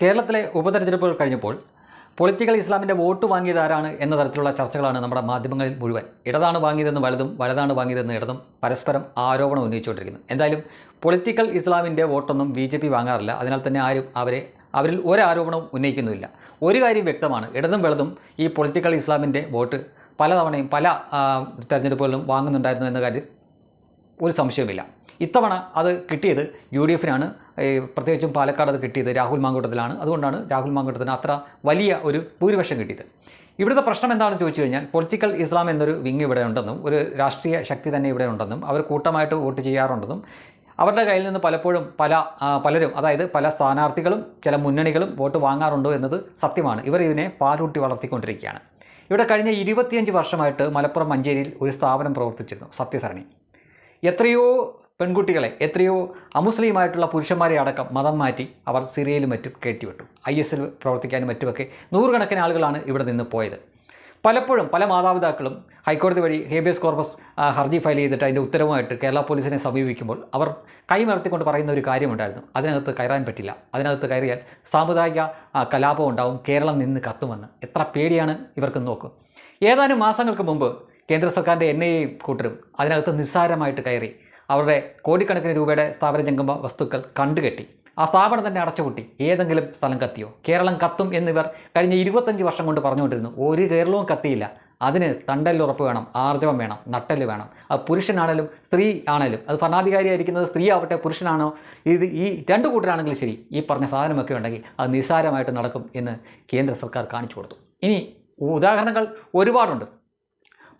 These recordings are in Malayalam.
കേരളത്തിലെ ഉപതെരഞ്ഞെടുപ്പുകൾ കഴിഞ്ഞപ്പോൾ പൊളിറ്റിക്കൽ ഇസ്ലാമിന്റെ വോട്ട് വാങ്ങിയത് ആരാണ് എന്ന തരത്തിലുള്ള ചർച്ചകളാണ് നമ്മുടെ മാധ്യമങ്ങളിൽ മുഴുവൻ. ഇടതാണ് വാങ്ങിയതെന്ന് വലതും വലതാണ് വാങ്ങിയതെന്ന് ഇടതും പരസ്പരം ആരോപണം ഉന്നയിച്ചുകൊണ്ടിരിക്കുന്നു. എന്തായാലും പൊളിറ്റിക്കൽ ഇസ്ലാമിന്റെ വോട്ടൊന്നും ബി ജെ പി വാങ്ങാറില്ല. അതിനാൽ തന്നെ ആരും അവരെ അവരിൽ ഒരാരോപണവും ഉന്നയിക്കുന്നുമില്ല. ഒരു കാര്യം വ്യക്തമാണ്. ഇടതും വലതും ഈ പൊളിറ്റിക്കൽ ഇസ്ലാമിന്റെ വോട്ട് പലതവണയും പല തെരഞ്ഞെടുപ്പുകളിലും വാങ്ങുന്നുണ്ടായിരുന്നു എന്ന കാര്യം ഒരു സംശയവുമില്ല. ഇത്തവണ അത് കിട്ടിയത് യു ഡി എഫിനാണ് പ്രത്യേകിച്ചും പാലക്കാട് അത് കിട്ടിയത് രാഹുൽ മാങ്കൂട്ടത്തിലാണ്. അതുകൊണ്ടാണ് രാഹുൽ മാങ്കൂട്ടത്തിന് അത്ര വലിയ ഒരു ഭൂരിപക്ഷം കിട്ടിയത്. ഇവിടുത്തെ പ്രശ്നം എന്താണെന്ന് ചോദിച്ചു കഴിഞ്ഞാൽ പൊളിറ്റിക്കൽ ഇസ്ലാം എന്നൊരു വിങ് ഇവിടെ ഉണ്ടെന്നും ഒരു രാഷ്ട്രീയ ശക്തി തന്നെ ഇവിടെ ഉണ്ടെന്നും അവർ കൂട്ടമായിട്ട് വോട്ട് ചെയ്യാറുണ്ടെന്നും അവരുടെ കയ്യിൽ നിന്ന് പലപ്പോഴും പല പലരും അതായത് പല സ്ഥാനാർത്ഥികളും ചില മുന്നണികളും വോട്ട് വാങ്ങാറുണ്ടോ എന്നത് സത്യമാണ്. ഇവർ ഇതിനെ പാലൂട്ടി വളർത്തിക്കൊണ്ടിരിക്കുകയാണ്. ഇവിടെ കഴിഞ്ഞ ഇരുപത്തിയഞ്ച് വർഷമായിട്ട് മലപ്പുറം മഞ്ചേരിയിൽ ഒരു സ്ഥാപനം പ്രവർത്തിച്ചിരുന്നു സത്യസരണി. എത്രയോ പെൺകുട്ടികളെ എത്രയോ അമുസ്ലിമായിട്ടുള്ള പുരുഷന്മാരെ അടക്കം മതം മാറ്റി അവർ സിറിയയിലും മറ്റും കയറ്റിവിട്ടു. ഐ എസിൽ പ്രവർത്തിക്കാനും മറ്റുമൊക്കെ നൂറുകണക്കിന് ആളുകളാണ് ഇവിടെ നിന്ന് പോയത്. പലപ്പോഴും പല മാതാപിതാക്കളും ഹൈക്കോടതി വഴി ഹേബിയസ് കോർപ്പസ് ഹർജി ഫയൽ ചെയ്തിട്ട് അതിന്റെ ഉത്തരവുമായിട്ട് കേരള പോലീസിനെ സമീപിക്കുമ്പോൾ അവർ കൈമറത്തിക്കൊണ്ട് പറയുന്ന ഒരു കാര്യമുണ്ടായിരുന്നു. അതിനകത്ത് കയറാൻ പറ്റില്ല. അതിനകത്ത് കയറിയാൽ സാമുദായിക കലാപം ഉണ്ടാവും. കേരളം നിന്ന് കത്തുമെന്ന്. എത്ര പേടിയാണ് ഇവർക്ക് നോക്കും. ഏതാനും മാസങ്ങൾക്ക് മുമ്പ് കേന്ദ്ര സർക്കാരിന്റെ എൻ ഐ എ കൂട്ടരും അതിനകത്ത് നിസ്സാരമായിട്ട് കയറി അവരുടെ കോടിക്കണക്കിന് രൂപയുടെ സ്ഥാപന ജംഗമ വസ്തുക്കൾ കണ്ടുകെട്ടി. ആ സ്ഥാപനം തന്നെ അടച്ചുപൂട്ടി. ഏതെങ്കിലും സ്ഥലം കത്തിയോ? കേരളം കത്തും എന്നിവർ കഴിഞ്ഞ ഇരുപത്തഞ്ച് വർഷം കൊണ്ട് പറഞ്ഞുകൊണ്ടിരുന്നു ഒരു കേരളവും കത്തിയില്ല. അതിന് തണ്ടല്ലുറപ്പ് വേണം ആർജവം വേണം നട്ടൽ വേണം. അത് പുരുഷനാണേലും സ്ത്രീ ആണേലും അത് ഭരണാധികാരിയായിരിക്കുന്നത് സ്ത്രീ ആവട്ടെ പുരുഷനാണോ? ഇത് ഈ രണ്ട് കൂട്ടരാണെങ്കിലും ശരി. ഈ പറഞ്ഞ സാധനമൊക്കെ ഉണ്ടെങ്കിൽ അത് നിസ്സാരമായിട്ട് നടക്കും എന്ന് കേന്ദ്ര സർക്കാർ കാണിച്ചു കൊടുത്തു. ഇനി ഉദാഹരണങ്ങൾ ഒരുപാടുണ്ട്.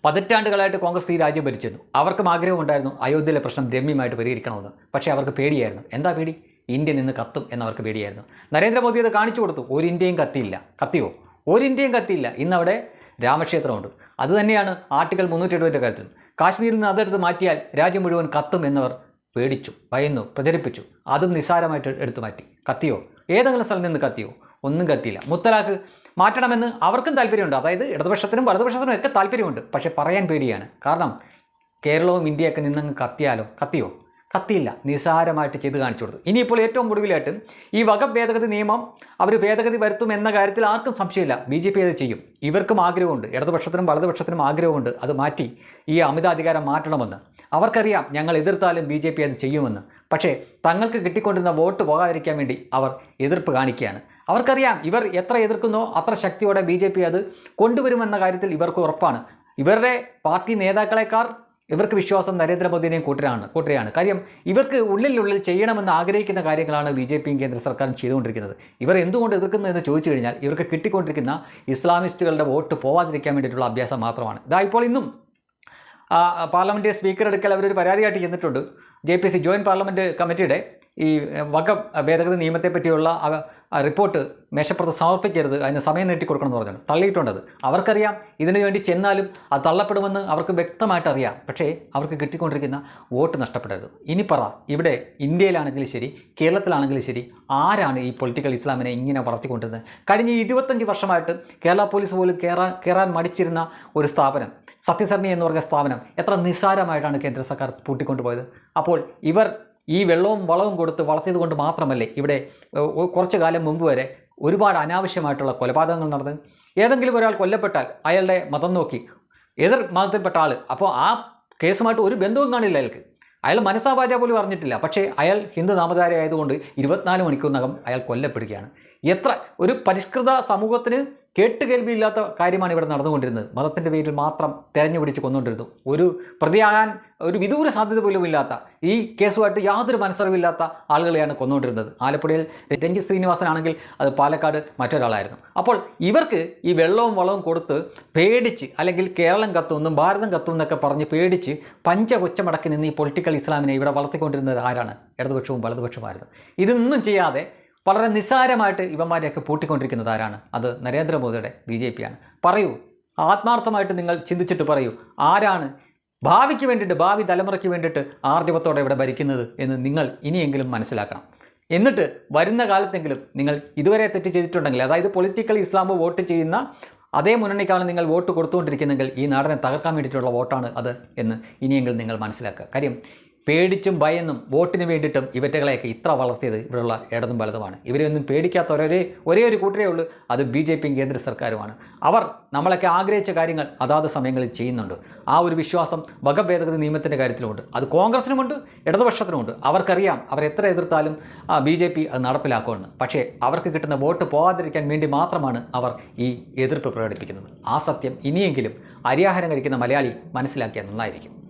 പതിറ്റാണ്ടുകളായിട്ട് കോൺഗ്രസ് ഈ രാജ്യം ഭരിച്ചിരുന്നു. അവർക്കും ആഗ്രഹമുണ്ടായിരുന്നു അയോധ്യയിലെ പ്രശ്നം രമ്യമായിട്ട് പരിഹരിക്കണമെന്ന്. പക്ഷേ അവർക്ക് പേടിയായിരുന്നു. എന്താ പേടി? ഇന്ത്യ നിന്ന് കത്തും എന്നവർക്ക് പേടിയായിരുന്നു. നരേന്ദ്രമോദി അത് കാണിച്ചു കൊടുത്തു. ഒരു ഇന്ത്യയും കത്തിയില്ല. കത്തിയോ? ഒരു ഇന്ത്യയും കത്തിയില്ല. ഇന്നവിടെ രാമക്ഷേത്രമുണ്ട്. അതുതന്നെയാണ് ആർട്ടിക്കൽ മുന്നൂറ്റി എഴുപതിന്റെ കാര്യത്തിൽ കാശ്മീരിൽ നിന്ന് അതെടുത്ത് മാറ്റിയാൽ രാജ്യം മുഴുവൻ കത്തും എന്നവർ പേടിച്ചു ഭയന്നു പ്രചരിപ്പിച്ചു. അതും നിസ്സാരമായിട്ട് എടുത്തു മാറ്റി. കത്തിയോ? ഏതെങ്കിലും സ്ഥലത്ത് നിന്ന് കത്തിയോ? ഒന്നും കത്തിയില്ല. മുത്തലാഖ് മാറ്റണമെന്ന് അവർക്കും താല്പര്യമുണ്ട്. അതായത് ഇടതുപക്ഷത്തിനും വലതുപക്ഷത്തിനും ഒക്കെ താല്പര്യമുണ്ട്. പക്ഷേ പറയാൻ പേടിയാണ്. കാരണം കേരളവും ഇന്ത്യയൊക്കെ നിന്നങ്ങ് കത്തിയാലോ? കത്തിയോ? കത്തിയില്ല. നിസാരമായിട്ട് ചെയ്ത് കാണിച്ചു കൊടുത്തു. ഇനിയിപ്പോൾ ഏറ്റവും ഒടുവിലായിട്ട് ഈ വക ഭേദഗതി നിയമം അവർ ഭേദഗതി വരുത്തും എന്ന കാര്യത്തിൽ ആർക്കും സംശയമില്ല. ബി ജെ പി അത് ചെയ്യും. ഇവർക്കും ആഗ്രഹമുണ്ട്. ഇടതുപക്ഷത്തിനും വലതുപക്ഷത്തിനും ആഗ്രഹമുണ്ട്. അത് മാറ്റി ഈ അമിതാധികാരം മാറ്റണമെന്ന്. അവർക്കറിയാം ഞങ്ങൾ എതിർത്താലും ബി ജെ പി അത് ചെയ്യുമെന്ന്. പക്ഷേ തങ്ങൾക്ക് കിട്ടിക്കൊണ്ടിരുന്ന വോട്ട് പോകാതിരിക്കാൻ വേണ്ടി അവർ എതിർപ്പ് കാണിക്കുകയാണ്. അവർക്കറിയാം ഇവർ എത്ര എതിർക്കുന്നോ അത്ര ശക്തിയോടെ ബി ജെ പി അത് കൊണ്ടുവരുമെന്ന കാര്യത്തിൽ ഇവർക്ക് ഉറപ്പാണ്. ഇവരുടെ പാർട്ടി നേതാക്കളെക്കാൾ ഇവർക്ക് വിശ്വാസം നരേന്ദ്രമോദിനെയും കൂട്ടരാണ് കൂട്ടരെയാണ്. കാര്യം ഇവർക്ക് ഉള്ളിലുള്ളിൽ ചെയ്യണമെന്ന് ആഗ്രഹിക്കുന്ന കാര്യങ്ങളാണ് ബി ജെ പിയും കേന്ദ്ര സർക്കാരും ചെയ്തുകൊണ്ടിരിക്കുന്നത്. ഇവർ എന്തുകൊണ്ട് എതിർക്കുന്നു എന്ന് ചോദിച്ചു കഴിഞ്ഞാൽ ഇവർക്ക് കിട്ടിക്കൊണ്ടിരിക്കുന്ന ഇസ്ലാമിസ്റ്റുകളുടെ വോട്ട് പോവാതിരിക്കാൻ വേണ്ടിയിട്ടുള്ള അഭ്യാസം മാത്രമാണ്. ഇതാ ഇപ്പോൾ ഇന്നും പാർലമെന്റ് സ്പീക്കർ എടുക്കൽ അവരൊരു പരാതിയായിട്ട് ചെന്നിട്ടുണ്ട്. J P C joint parliament കമ്മിറ്റിയുടെ ഈ വക ഭേദഗതി നിയമത്തെ പറ്റിയുള്ള റിപ്പോർട്ട് മേശപ്പുറത്ത് സമർപ്പിക്കരുത്. അതിന് സമയം നീട്ടിക്കൊടുക്കണമെന്ന് പറഞ്ഞാണ്. തള്ളിയിട്ടുണ്ടത്. അവർക്കറിയാം. ഇതിനു വേണ്ടി ചെന്നാലും അത് തള്ളപ്പെടുമെന്ന് അവർക്ക് വ്യക്തമായിട്ട് അറിയാം പക്ഷേ അവർക്ക് കിട്ടിക്കൊണ്ടിരിക്കുന്ന വോട്ട് നഷ്ടപ്പെടരുത്. ഇനി പറ ഇവിടെ ഇന്ത്യയിലാണെങ്കിലും ശരി കേരളത്തിലാണെങ്കിലും ശരി ആരാണ് ഈ പൊളിറ്റിക്കൽ ഇസ്ലാമിനെ ഇങ്ങനെ വളർത്തിക്കൊണ്ടിരുന്നത്? കഴിഞ്ഞ ഇരുപത്തഞ്ച് വർഷമായിട്ട് കേരള പോലീസ് പോലും കയറാൻ കയറാൻ മടിച്ചിരുന്ന ഒരു സ്ഥാപനം സത്യസരണി എന്ന് പറഞ്ഞ സ്ഥാപനം എത്ര നിസ്സാരമായിട്ടാണ് കേന്ദ്ര സർക്കാർ പൂട്ടിക്കൊണ്ടുപോയത്? അപ്പോൾ ഇവർ ഈ വെള്ളവും വളവും കൊടുത്ത് വളർത്തിയത് കൊണ്ട് മാത്രമല്ലേ ഇവിടെ കുറച്ചു കാലം മുമ്പ് വരെ ഒരുപാട് അനാവശ്യമായിട്ടുള്ള കൊലപാതകങ്ങൾ നടന്നത് ഏതെങ്കിലും ഒരാൾ കൊല്ലപ്പെട്ടാൽ അയാളുടെ മതം നോക്കി എതിർ മതത്തിൽപ്പെട്ട ആൾ അപ്പോൾ ആ കേസുമായിട്ട് ഒരു ബന്ധവും കാണില്ല അയാൾക്ക്. അയാൾ മനസ്സാപാച പോലും അറിഞ്ഞിട്ടില്ല. പക്ഷേ അയാൾ ഹിന്ദു നാമധാരി ആയതുകൊണ്ട് ഇരുപത്തിനാല് മണിക്കൂറിനകം അയാൾ കൊല്ലപ്പെടുകയാണ്. എത്ര ഒരു പരിഷ്കൃത സമൂഹത്തിന് കേട്ടുകേൾവിയില്ലാത്ത കാര്യമാണ് ഇവിടെ നടന്നുകൊണ്ടിരുന്നത്. മതത്തിന്റെ പേരിൽ മാത്രം തിരഞ്ഞു പിടിച്ച് കൊന്നുകൊണ്ടിരുന്നു. ഒരു പ്രതിയാകാൻ ഒരു വിദൂര സാധ്യത പോലും ഇല്ലാത്ത ഈ കേസുമായിട്ട് യാതൊരു മനസ്സറിവില്ലാത്ത ആളുകളെയാണ് കൊന്നുകൊണ്ടിരുന്നത്. ആലപ്പുഴയിൽ രഞ്ജിത് ശ്രീനിവാസനാണെങ്കിൽ അത് പാലക്കാട് മറ്റൊരാളായിരുന്നു. അപ്പോൾ ഇവർക്ക് ഈ വെള്ളവും വളവും കൊടുത്ത് പേടിച്ച് അല്ലെങ്കിൽ കേരളം കത്തുമെന്നും ഭാരതം കത്തുമെന്നൊക്കെ പറഞ്ഞ് പേടിച്ച് പഞ്ചകൊച്ചമടക്കി നിന്ന് ഈ പൊളിറ്റിക്കൽ ഇസ്ലാമിനെ ഇവിടെ വളർത്തിക്കൊണ്ടിരുന്നത് ആരാണ്? ഇടതുപക്ഷവും വലതുപക്ഷവുമായിരുന്നു. ഇതൊന്നും ചെയ്യാതെ വളരെ നിസ്സാരമായിട്ട് ഇവന്മാരെയൊക്കെ പൂട്ടിക്കൊണ്ടിരിക്കുന്നത് ആരാണ്? അത് നരേന്ദ്രമോദിയുടെ ബി ജെ പിയാണ്. പറയൂ. ആത്മാർത്ഥമായിട്ട് നിങ്ങൾ ചിന്തിച്ചിട്ട് പറയൂ. ആരാണ് ഭാവിക്ക് വേണ്ടിയിട്ട് ഭാവി തലമുറയ്ക്ക് വേണ്ടിയിട്ട് ആർജവത്തോടെ ഇവിടെ ഭരിക്കുന്നത് എന്ന് നിങ്ങൾ ഇനിയെങ്കിലും മനസ്സിലാക്കണം. എന്നിട്ട് വരുന്ന കാലത്തെങ്കിലും നിങ്ങൾ ഇതുവരെ തെറ്റ് ചെയ്തിട്ടുണ്ടെങ്കിൽ അതായത് പൊളിറ്റിക്കൽ ഇസ്ലാം വോട്ട് ചെയ്യുന്ന അതേ മുന്നണിക്കാണ് നിങ്ങൾ വോട്ട് കൊടുത്തുകൊണ്ടിരിക്കുന്നെങ്കിൽ ഈ നാടിനെ തകർക്കാൻ വേണ്ടിയിട്ടുള്ള വോട്ടാണ് അത് എന്ന് ഇനിയെങ്കിലും നിങ്ങൾ മനസ്സിലാക്കുക. കാര്യം പേടിച്ചും ഭയന്നും വോട്ടിന് വേണ്ടിയിട്ടും ഇവറ്റകളെയൊക്കെ ഇത്ര വളർത്തിയത് ഇവിടെയുള്ള ഇടതും വലതുമാണ്. ഇവരെയൊന്നും പേടിക്കാത്ത ഒരേ ഒരേ ഒരു കൂട്ടരേ ഉള്ളൂ. അത് ബി ജെ പിയും കേന്ദ്ര സർക്കാരുമാണ്. അവർ നമ്മളൊക്കെ ആഗ്രഹിച്ച കാര്യങ്ങൾ അതാത് സമയങ്ങളിൽ ചെയ്യുന്നുണ്ട്. ആ ഒരു വിശ്വാസം വകഭേദഗതി നിയമത്തിന്റെ കാര്യത്തിലുമുണ്ട്. അത് കോൺഗ്രസിനുമുണ്ട് ഇടതുപക്ഷത്തിനുമുണ്ട്. അവർക്കറിയാം അവർ എത്ര എതിർത്താലും ബി ജെ പി അത് നടപ്പിലാക്കുമെന്ന്. പക്ഷേ അവർക്ക് കിട്ടുന്ന വോട്ട് പോകാതിരിക്കാൻ വേണ്ടി മാത്രമാണ് അവർ ഈ എതിർപ്പ് പ്രകടിപ്പിക്കുന്നത്. ആ സത്യം ഇനിയെങ്കിലും അരിയാഹാരം കഴിക്കുന്ന മലയാളി മനസ്സിലാക്കിയാൽ നന്നായിരിക്കും.